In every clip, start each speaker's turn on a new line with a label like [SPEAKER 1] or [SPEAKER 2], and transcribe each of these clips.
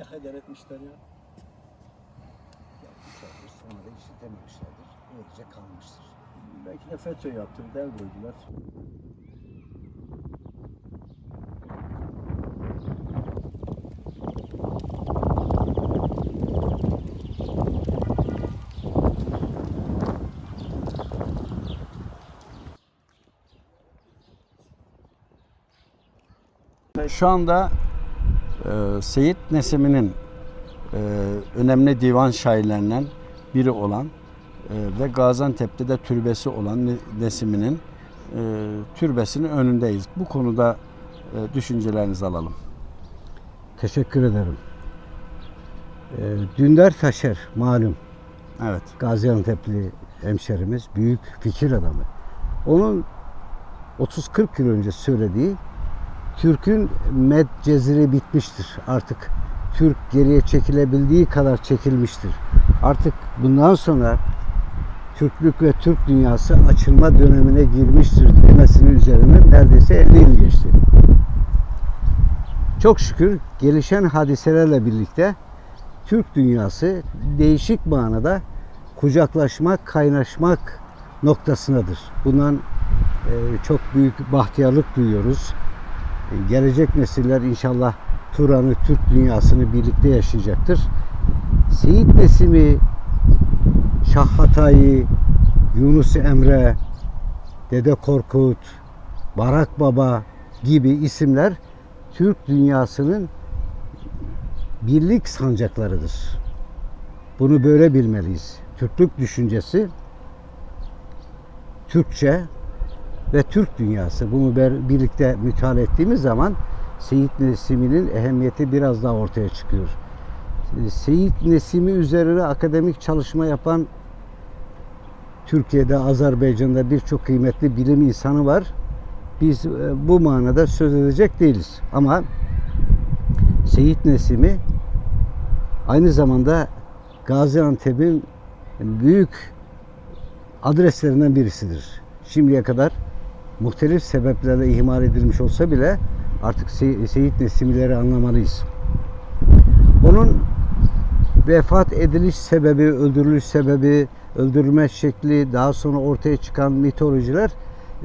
[SPEAKER 1] Ne heder etmişler ya.
[SPEAKER 2] Yapmışlardır. Sonra da işletememişlerdir. Öylece kalmıştır.
[SPEAKER 1] Belki de FETÖ yaptı, el koydular.
[SPEAKER 3] Şu anda e, Seyit Nesimi'nin e, önemli divan şairlerinden biri olan e, ve Gaziantep'te de türbesi olan Ne- Nesimi'nin e, türbesinin önündeyiz. Bu konuda e, düşüncelerinizi alalım.
[SPEAKER 2] Teşekkür ederim. Ee, Dündar Taşer malum
[SPEAKER 3] Evet.
[SPEAKER 2] Gaziantep'li hemşerimiz, büyük fikir adamı. Onun 30-40 yıl önce söylediği Türk'ün med ceziri bitmiştir. Artık Türk geriye çekilebildiği kadar çekilmiştir. Artık bundan sonra Türklük ve Türk dünyası açılma dönemine girmiştir demesinin üzerinden neredeyse 50 yıl geçti. Çok şükür gelişen hadiselerle birlikte Türk dünyası değişik manada kucaklaşmak, kaynaşmak noktasındadır. Bundan e, çok büyük bahtiyarlık duyuyoruz. Gelecek nesiller inşallah Turan'ı, Türk dünyasını birlikte yaşayacaktır. Seyit Nesimi, Şah Hatay'ı, Yunus Emre, Dede Korkut, Barak Baba gibi isimler Türk dünyasının birlik sancaklarıdır. Bunu böyle bilmeliyiz. Türklük düşüncesi Türkçe ve Türk dünyası. Bunu birlikte müteala ettiğimiz zaman Seyit Nesimi'nin ehemmiyeti biraz daha ortaya çıkıyor. Seyit Nesimi üzerine akademik çalışma yapan Türkiye'de, Azerbaycan'da birçok kıymetli bilim insanı var. Biz e, bu manada söz edecek değiliz. Ama Seyit Nesimi aynı zamanda Gaziantep'in büyük adreslerinden birisidir. Şimdiye kadar muhtelif sebeplerle ihmal edilmiş olsa bile artık Se- Seyit Nesimileri anlamalıyız. Onun vefat ediliş sebebi, öldürülüş sebebi, öldürülme şekli, daha sonra ortaya çıkan mitolojiler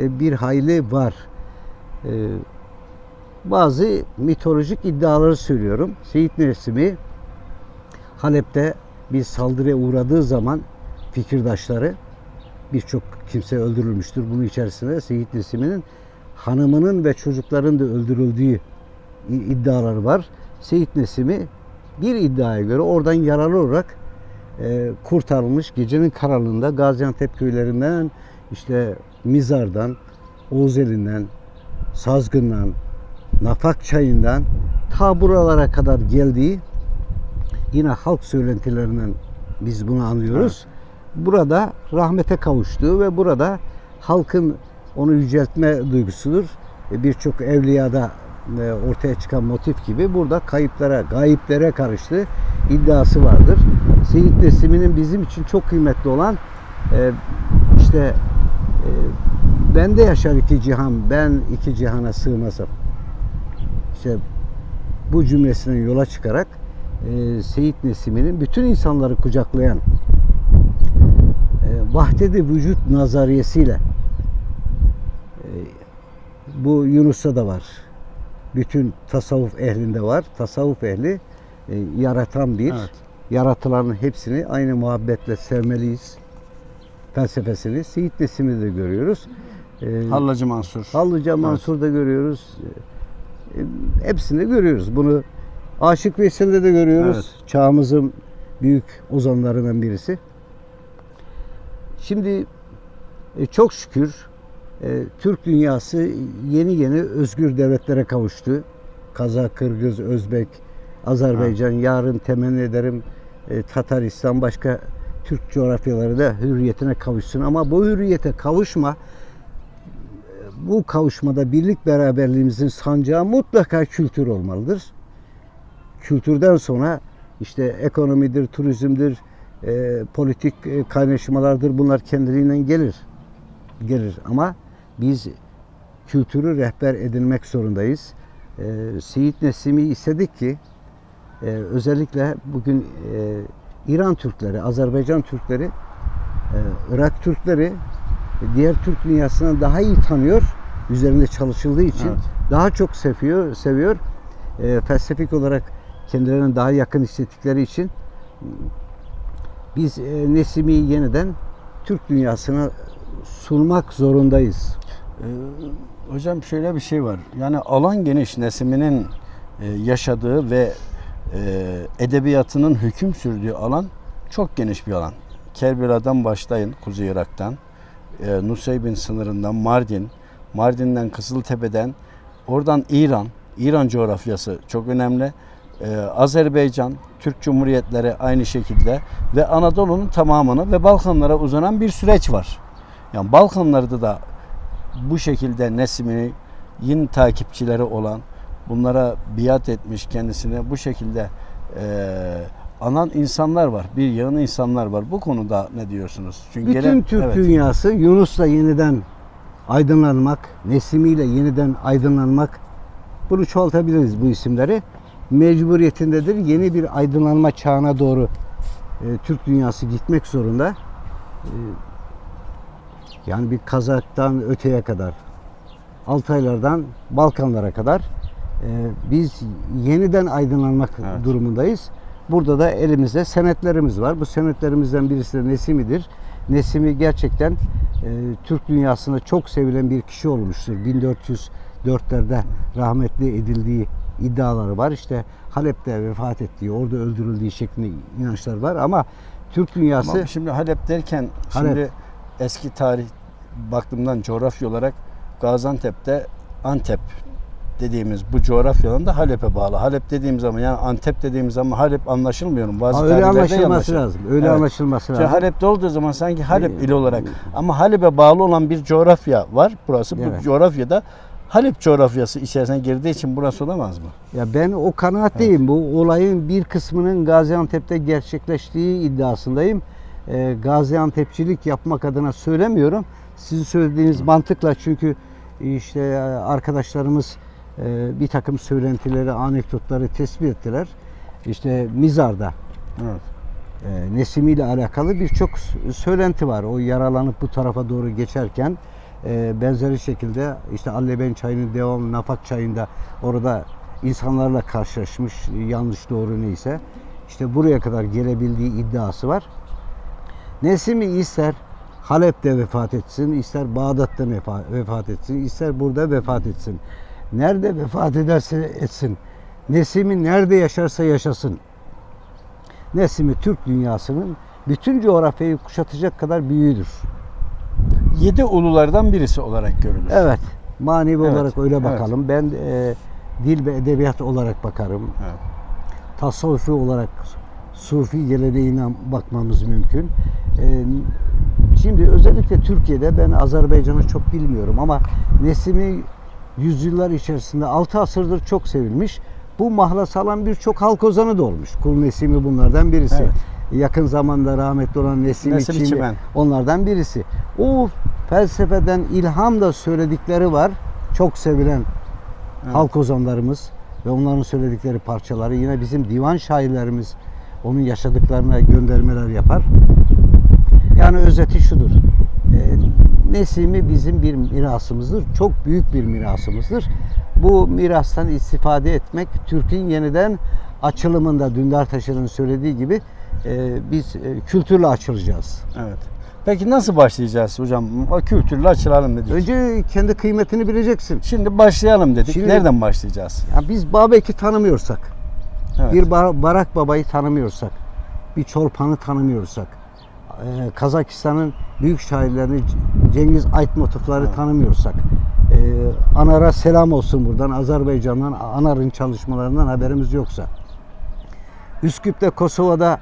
[SPEAKER 2] e, bir hayli var. E, Bazı mitolojik iddiaları söylüyorum. Seyit Nesimi Halep'te bir saldırıya uğradığı zaman fikirdaşları birçok kimse öldürülmüştür. Bunun içerisinde Seyit Nesimi'nin hanımının ve çocukların da öldürüldüğü iddiaları var. Seyit Nesimi bir iddiaya göre oradan yaralı olarak e, kurtarılmış gecenin karanlığında Gaziantep köylerinden işte Mizar'dan, Oğuzeli'nden, Sazgın'dan, Nafak Çayı'ndan ta buralara kadar geldiği yine halk söylentilerinden biz bunu anlıyoruz. Burada rahmete kavuştuğu ve burada halkın onu yüceltme duygusudur. E, Birçok evliyada e, ortaya çıkan motif gibi burada kayıplara, gayiplere karıştığı iddiası vardır. Seyit Nesimi'nin bizim için çok kıymetli olan e, işte e, bende yaşar iki cihan, ben iki cihana sığmazım. İşte bu cümlesinden yola çıkarak Seyit Nesimi'nin bütün insanları kucaklayan vahdedi vücut nazariyesiyle e, bu Yunus'ta da var. Bütün tasavvuf ehlinde var. Tasavvuf ehli e, yaratan bir,
[SPEAKER 3] Evet.
[SPEAKER 2] yaratılanın hepsini aynı muhabbetle sevmeliyiz. Felsefesini Seyit Nesimi'de de görüyoruz. E,
[SPEAKER 3] Hallacı Mansur.
[SPEAKER 2] Hallıca Mansur'da görüyoruz. E, Hepsinde görüyoruz. Bunu Aşık Veysel'de de görüyoruz. Çağımızın büyük ozanlarından birisi. Şimdi e, çok şükür e, Türk dünyası yeni yeni özgür devletlere kavuştu. Kazak, Kırgız, Özbek, Azerbaycan, yarın temenni ederim e, Tataristan başka Türk coğrafyaları da hürriyetine kavuşsun. Ama bu hürriyete kavuşma bu kavuşmada birlik beraberliğimizin sancağı mutlaka kültür olmalıdır. Kültürden sonra işte ekonomidir, turizmdir, e, politik e, kaynaşmalardır bunlar kendiliğinden gelir. Gelir ama biz kültürü rehber edinmek zorundayız. E, Seyit Nesimi istedik ki e, özellikle bugün e, İran Türkleri, Azerbaycan Türkleri, e, Irak Türkleri e, diğer Türk dünyasından daha iyi tanıyor. Üzerinde çalışıldığı için
[SPEAKER 3] Evet.
[SPEAKER 2] daha çok seviyor, seviyor. E, felsefik olarak kendilerine daha yakın hissettikleri için biz e, Nesim'i yeniden Türk dünyasına sunmak zorundayız.
[SPEAKER 3] Ee, hocam şöyle bir şey var. Yani alan geniş Nesimi'nin e, yaşadığı ve e, edebiyatının hüküm sürdüğü alan çok geniş bir alan. Kerbela'dan başlayın Kuzey Irak'tan, e, Nusaybin sınırından Mardin, Mardin'den Kızıltepe'den, oradan İran, İran coğrafyası çok önemli. E, Azerbaycan, Türk Cumhuriyetleri aynı şekilde ve Anadolu'nun tamamını ve Balkanlara uzanan bir süreç var. Yani Balkanlarda da bu şekilde Nesimi yin takipçileri olan bunlara biat etmiş kendisine bu şekilde eee anan insanlar var. Bir yığın insanlar var. Bu konuda ne diyorsunuz? Çünkü
[SPEAKER 2] Bütün
[SPEAKER 3] gelen-
[SPEAKER 2] Türk
[SPEAKER 3] evet.
[SPEAKER 2] dünyası Yunus'la yeniden aydınlanmak, Nesimi'yle yeniden aydınlanmak bunu çoğaltabiliriz bu isimleri. Mecburiyetindedir. Yeni bir aydınlanma çağına doğru e, Türk dünyası gitmek zorunda. E, yani bir Kazak'tan öteye kadar, Altaylardan Balkanlara kadar e, biz yeniden aydınlanmak
[SPEAKER 3] Evet.
[SPEAKER 2] durumundayız. Burada da elimizde senetlerimiz var. Bu senetlerimizden birisi de Nesimi'dir. Nesimi gerçekten e, Türk dünyasında çok sevilen bir kişi olmuştur. 1404'lerde rahmetli edildiği iddiaları var. İşte Halep'te vefat ettiği, orada öldürüldüğü şeklinde inançlar var ama Türk dünyası
[SPEAKER 3] Ama şimdi Halep derken
[SPEAKER 2] Halep.
[SPEAKER 3] şimdi eski tarih baktığımdan coğrafya olarak Gaziantep'te Antep dediğimiz bu coğrafyadan da Halep'e bağlı. Halep dediğim zaman yani Antep dediğim zaman Halep anlaşılmıyor mu? Bazı
[SPEAKER 2] öyle anlaşılması lazım. Öyle
[SPEAKER 3] Evet.
[SPEAKER 2] anlaşılması
[SPEAKER 3] Şimdi
[SPEAKER 2] lazım.
[SPEAKER 3] Halep'te olduğu zaman sanki Halep
[SPEAKER 2] Ee,
[SPEAKER 3] il olarak ama Halep'e bağlı olan bir coğrafya var burası.
[SPEAKER 2] Evet.
[SPEAKER 3] Bu coğrafyada Halep coğrafyası içerisine girdiği için burası olamaz mı?
[SPEAKER 2] Ya ben o kanaatteyim. Bu olayın bir kısmının Gaziantep'te gerçekleştiği iddiasındayım. Ee, Gaziantepçilik yapmak adına söylemiyorum. Sizin söylediğiniz mantıkla çünkü işte e, arkadaşlarımız e, bir takım söylentileri, anekdotları tespit ettiler. İşte Mizar'da
[SPEAKER 3] Evet.
[SPEAKER 2] e, Nesimi ile alakalı birçok söylenti var. O yaralanıp bu tarafa doğru geçerken e, benzeri şekilde işte Alleben çayının devamı Nafak çayında orada insanlarla karşılaşmış yanlış doğru neyse. İşte buraya kadar gelebildiği iddiası var. Nesimi ister Halep'te vefat etsin, ister Bağdat'ta vefa- vefat etsin, ister burada vefat etsin. Nerede vefat ederse etsin. Nesimi nerede yaşarsa yaşasın. Nesimi Türk dünyasının bütün coğrafyayı kuşatacak kadar büyüğüdür.
[SPEAKER 3] Yedi ululardan birisi olarak görülür.
[SPEAKER 2] Evet, manevi
[SPEAKER 3] Evet,
[SPEAKER 2] olarak öyle
[SPEAKER 3] evet.
[SPEAKER 2] bakalım. Ben e, dil ve edebiyat olarak bakarım.
[SPEAKER 3] Evet.
[SPEAKER 2] Tasavvufi olarak Sufi geleneğine bakmamız mümkün. E, şimdi özellikle Türkiye'de ben Azerbaycan'ı çok bilmiyorum ama Nesimi yüzyıllar içerisinde 6 asırdır çok sevilmiş. Bu mahlas alan birçok halk ozanı da olmuş. Kul Nesimi bunlardan birisi.
[SPEAKER 3] Evet.
[SPEAKER 2] Yakın zamanda rahmetli olan
[SPEAKER 3] Nesim
[SPEAKER 2] Çiğmi
[SPEAKER 3] Çimen.
[SPEAKER 2] onlardan birisi. O felsefeden ilham da söyledikleri var. Çok sevilen
[SPEAKER 3] Evet.
[SPEAKER 2] halk ozanlarımız ve onların söyledikleri parçaları yine bizim divan şairlerimiz onun yaşadıklarına göndermeler yapar. Yani özeti şudur. E, Nesimi bizim bir mirasımızdır. Çok büyük bir mirasımızdır. Bu mirastan istifade etmek Türk'ün yeniden açılımında Dündar Taşır'ın söylediği gibi e, biz e, kültürle açılacağız.
[SPEAKER 3] Evet. Peki nasıl başlayacağız hocam? Kültürle açılalım dedik.
[SPEAKER 2] Önce kendi kıymetini bileceksin.
[SPEAKER 3] Şimdi başlayalım dedik.
[SPEAKER 2] Şimdi-
[SPEAKER 3] Nereden başlayacağız?
[SPEAKER 2] Ya biz Babek'i tanımıyorsak,
[SPEAKER 3] Evet.
[SPEAKER 2] bir Bar- Barak Baba'yı tanımıyorsak, bir Çolpan'ı tanımıyorsak, e, Kazakistan'ın büyük şairlerini Cengiz Aytmatov'ları
[SPEAKER 3] Evet.
[SPEAKER 2] tanımıyorsak, e, Anar'a selam olsun buradan Azerbaycan'dan Anar'ın çalışmalarından haberimiz yoksa, Üsküp'te Kosova'da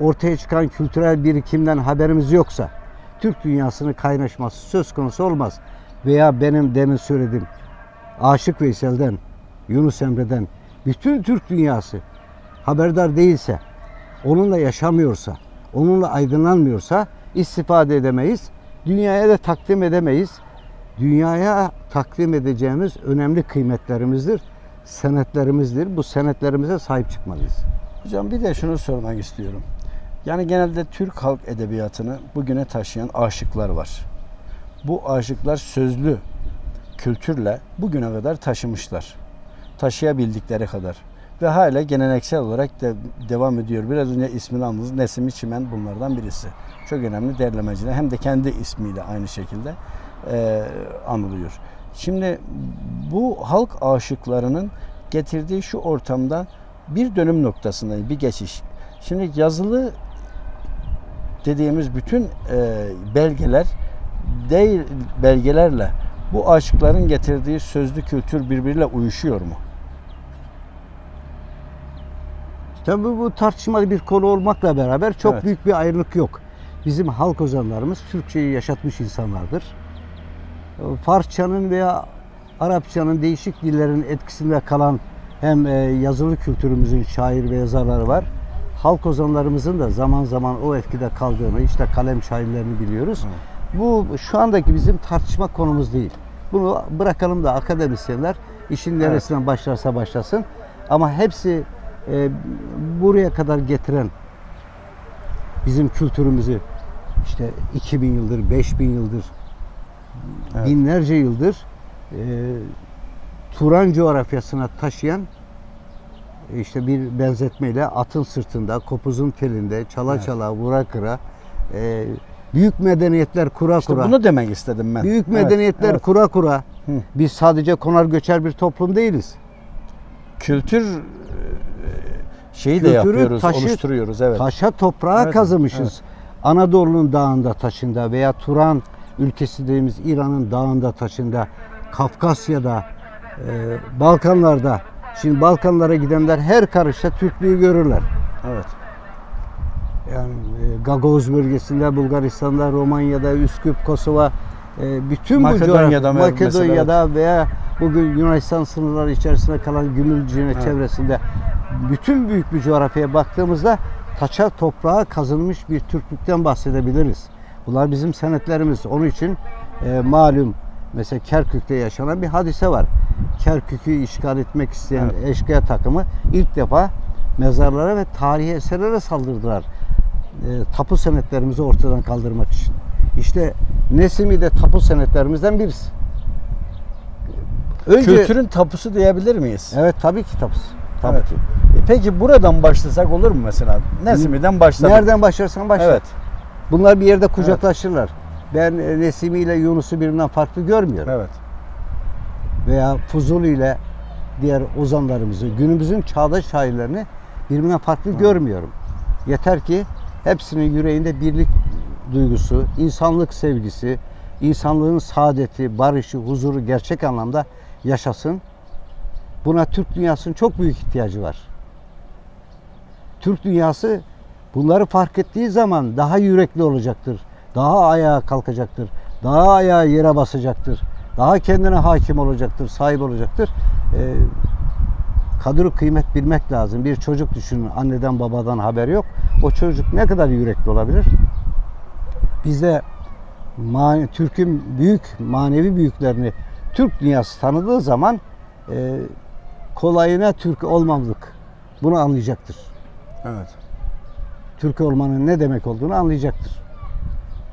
[SPEAKER 2] ortaya çıkan kültürel birikimden haberimiz yoksa, Türk dünyasının kaynaşması söz konusu olmaz. Veya benim demin söylediğim Aşık Veysel'den, Yunus Emre'den bütün Türk dünyası haberdar değilse, onunla yaşamıyorsa, onunla aydınlanmıyorsa istifade edemeyiz. Dünyaya da takdim edemeyiz. Dünyaya takdim edeceğimiz önemli kıymetlerimizdir. senetlerimizdir. Bu senetlerimize sahip çıkmalıyız.
[SPEAKER 3] Hocam bir de şunu sormak istiyorum. Yani genelde Türk halk edebiyatını bugüne taşıyan aşıklar var. Bu aşıklar sözlü kültürle bugüne kadar taşımışlar. Taşıyabildikleri kadar. Ve hala geleneksel olarak de devam ediyor. Biraz önce ismini andınız. Nesimi Çimen bunlardan birisi. Çok önemli derlemeciler. Hem de kendi ismiyle aynı şekilde eee anılıyor. Şimdi bu halk aşıklarının getirdiği şu ortamda bir dönüm noktasındayım, bir geçiş. Şimdi yazılı dediğimiz bütün e, belgeler değil belgelerle bu aşıkların getirdiği sözlü kültür birbiriyle uyuşuyor mu?
[SPEAKER 2] Tabii bu tartışmalı bir konu olmakla beraber çok
[SPEAKER 3] Evet.
[SPEAKER 2] büyük bir ayrılık yok. Bizim halk ozanlarımız Türkçeyi yaşatmış insanlardır. Farsçanın veya Arapçanın değişik dillerin etkisinde kalan hem e, yazılı kültürümüzün şair ve yazarları var. Halk ozanlarımızın da zaman zaman o etkide kaldığını, işte kalem şairlerini biliyoruz. Bu şu andaki bizim tartışma konumuz değil. Bunu bırakalım da akademisyenler işin neresinden başlarsa başlasın. Ama hepsi e, buraya kadar getiren bizim kültürümüzü işte 2000 yıldır, 5000 yıldır,
[SPEAKER 3] Evet.
[SPEAKER 2] binlerce yıldır e, Turan coğrafyasına taşıyan e, işte bir benzetmeyle atın sırtında, kopuzun telinde, çala
[SPEAKER 3] Evet.
[SPEAKER 2] çala, vura kıra, e, büyük medeniyetler kura
[SPEAKER 3] İşte
[SPEAKER 2] kura.
[SPEAKER 3] bunu demek istedim ben.
[SPEAKER 2] Büyük
[SPEAKER 3] Evet,
[SPEAKER 2] medeniyetler
[SPEAKER 3] evet.
[SPEAKER 2] kura kura.
[SPEAKER 3] Hı.
[SPEAKER 2] Biz sadece konar göçer bir toplum değiliz.
[SPEAKER 3] kültür e, şeyi de
[SPEAKER 2] Kültürü
[SPEAKER 3] yapıyoruz,
[SPEAKER 2] taşı-
[SPEAKER 3] oluşturuyoruz. Evet.
[SPEAKER 2] Taşa toprağa
[SPEAKER 3] Evet,
[SPEAKER 2] kazımışız.
[SPEAKER 3] evet.
[SPEAKER 2] Anadolu'nun dağında taşında veya Turan ülkesi dediğimiz İran'ın dağında taşında, Kafkasya'da, e, Balkanlarda. Şimdi Balkanlara gidenler her karışta Türklüğü görürler.
[SPEAKER 3] evet.
[SPEAKER 2] Yani e, Gagavuz bölgesinde, Bulgaristan'da, Romanya'da, Üsküp, Kosova, e, bütün
[SPEAKER 3] Makedonya'da
[SPEAKER 2] bu Makedonya'da
[SPEAKER 3] mesela,
[SPEAKER 2] veya bugün Yunanistan sınırları içerisinde kalan Gümülcine
[SPEAKER 3] Evet.
[SPEAKER 2] çevresinde bütün büyük bir coğrafyaya baktığımızda taça toprağa kazınmış bir Türklükten bahsedebiliriz. Bunlar bizim senetlerimiz. Onun için e, malum mesela Kerkük'te yaşanan bir hadise var. Kerkük'ü işgal etmek isteyen eşkıya takımı ilk defa mezarlara ve tarihi eserlere saldırdılar. E, tapu senetlerimizi ortadan kaldırmak için. İşte Nesimi de tapu senetlerimizden birisi. Önce
[SPEAKER 3] Kültürün tapusu diyebilir miyiz?
[SPEAKER 2] Evet tabii ki tapusu. Tabii
[SPEAKER 3] Evet.
[SPEAKER 2] ki.
[SPEAKER 3] E Peki buradan başlasak olur mu mesela? Nesimi'den başladık.
[SPEAKER 2] Nereden başlarsan başla.
[SPEAKER 3] Evet.
[SPEAKER 2] Bunlar bir yerde kucaklaşırlar. Ben e, Nesimi ile Yunus'u birbirinden farklı görmüyorum.
[SPEAKER 3] Evet.
[SPEAKER 2] Veya Fuzuli ile diğer ozanlarımızı, günümüzün çağdaş şairlerini birbirinden farklı görmüyorum. Yeter ki hepsinin yüreğinde birlik duygusu, insanlık sevgisi, insanlığın saadeti, barışı, huzuru gerçek anlamda yaşasın. Buna Türk dünyasının çok büyük ihtiyacı var. Türk dünyası bunları fark ettiği zaman daha yürekli olacaktır. Daha ayağa kalkacaktır. Daha ayağa yere basacaktır. Daha kendine hakim olacaktır, sahip olacaktır. Ee, kadri kıymet bilmek lazım. Bir çocuk düşünün anneden babadan haber yok. O çocuk ne kadar yürekli olabilir? Mane, Türk'ün büyük manevi büyüklerini Türk dünyası tanıdığı zaman e, kolayına Türk olmamak bunu anlayacaktır.
[SPEAKER 3] Evet.
[SPEAKER 2] Türk olmanın ne demek olduğunu anlayacaktır.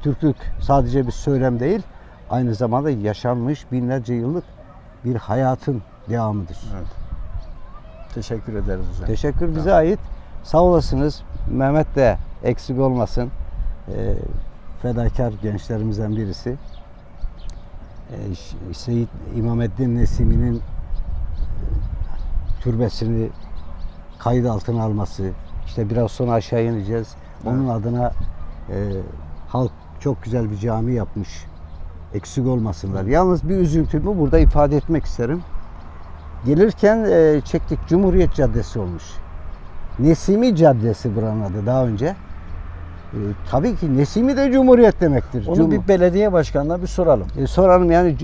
[SPEAKER 2] Türklük sadece bir söylem değil, aynı zamanda yaşanmış binlerce yıllık bir hayatın devamıdır.
[SPEAKER 3] Evet. Teşekkür ederiz hocam.
[SPEAKER 2] Teşekkür bize ait. Sağ olasınız. Mehmet de eksik olmasın. Ee, fedakar gençlerimizden birisi. Ee, Seyit İmameddin Nesimi'nin e, türbesini kayıt altına alması. İşte biraz sonra aşağı ineceğiz. Onun adına e, halk çok güzel bir cami yapmış. Eksik olmasınlar. Yalnız bir üzüntümü burada ifade etmek isterim. Gelirken e, çektik Cumhuriyet Caddesi olmuş. Nesimi Caddesi buranın adı daha önce. E, tabii ki Nesimi de Cumhuriyet demektir.
[SPEAKER 3] Onu
[SPEAKER 2] Cum-
[SPEAKER 3] bir belediye başkanına bir soralım.
[SPEAKER 2] e, soralım yani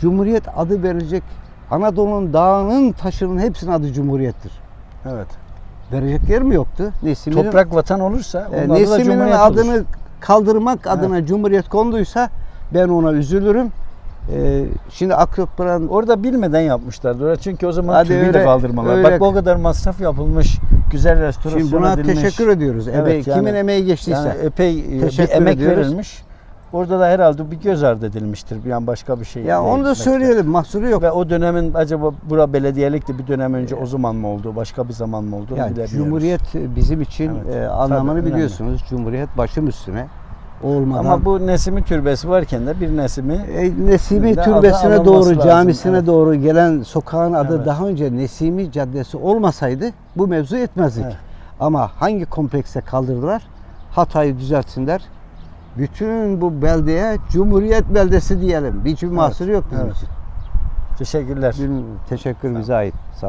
[SPEAKER 2] Cumhuriyet adı verilecek Anadolu'nun dağının taşının hepsinin adı Cumhuriyettir.
[SPEAKER 3] Evet.
[SPEAKER 2] Verecek yer mi yoktu? Nesimi'nin,
[SPEAKER 3] Toprak vatan olursa
[SPEAKER 2] e,
[SPEAKER 3] da
[SPEAKER 2] Nesimi'nin
[SPEAKER 3] Cumhuriyet
[SPEAKER 2] adını
[SPEAKER 3] olur.
[SPEAKER 2] kaldırmak adına Cumhuriyet konduysa ben ona üzülürüm. Ee, şimdi Akropran
[SPEAKER 3] Orada bilmeden yapmışlardı. Çünkü o zaman
[SPEAKER 2] Hadi
[SPEAKER 3] tübüyle
[SPEAKER 2] öyle-
[SPEAKER 3] kaldırmalar.
[SPEAKER 2] öyle-
[SPEAKER 3] Bak o kadar masraf yapılmış. Güzel restorasyon
[SPEAKER 2] şimdi buna
[SPEAKER 3] edilmiş.
[SPEAKER 2] teşekkür ediyoruz.
[SPEAKER 3] Evet,
[SPEAKER 2] Emeği-
[SPEAKER 3] yani-
[SPEAKER 2] kimin emeği geçtiyse.
[SPEAKER 3] Yani epey e, bir
[SPEAKER 2] Teşekkür
[SPEAKER 3] emek
[SPEAKER 2] ediyoruz.
[SPEAKER 3] verilmiş. Orada da herhalde bir göz ardı edilmiştir. Yani başka bir şey
[SPEAKER 2] ya onu da söyleyelim. Mahsuru yok.
[SPEAKER 3] Ve o dönemin acaba bura belediyelik de bir dönem önce o zaman mı oldu? Başka bir zaman mı oldu?
[SPEAKER 2] Yani. Cumhuriyet bizim için
[SPEAKER 3] Evet,
[SPEAKER 2] e,
[SPEAKER 3] tabii,
[SPEAKER 2] anlamını
[SPEAKER 3] önemli.
[SPEAKER 2] biliyorsunuz. Cumhuriyet başım üstüne. Olmadan
[SPEAKER 3] Ama bu Nesimi Türbesi varken de bir Nesimi
[SPEAKER 2] E, Nesimi Türbesi'ne doğru,
[SPEAKER 3] lazım,
[SPEAKER 2] camisine
[SPEAKER 3] evet.
[SPEAKER 2] doğru gelen sokağın adı
[SPEAKER 3] Evet.
[SPEAKER 2] daha önce Nesimi Caddesi olmasaydı bu mevzu etmezdik.
[SPEAKER 3] Evet.
[SPEAKER 2] Ama hangi komplekse kaldırdılar? Hatay'ı düzeltsinler. Bütün bu beldeye Cumhuriyet beldesi diyelim. Hiçbir mahsuru yok bizim
[SPEAKER 3] evet.
[SPEAKER 2] için.
[SPEAKER 3] teşekkürler.
[SPEAKER 2] Teşekkür bize ait. Sağ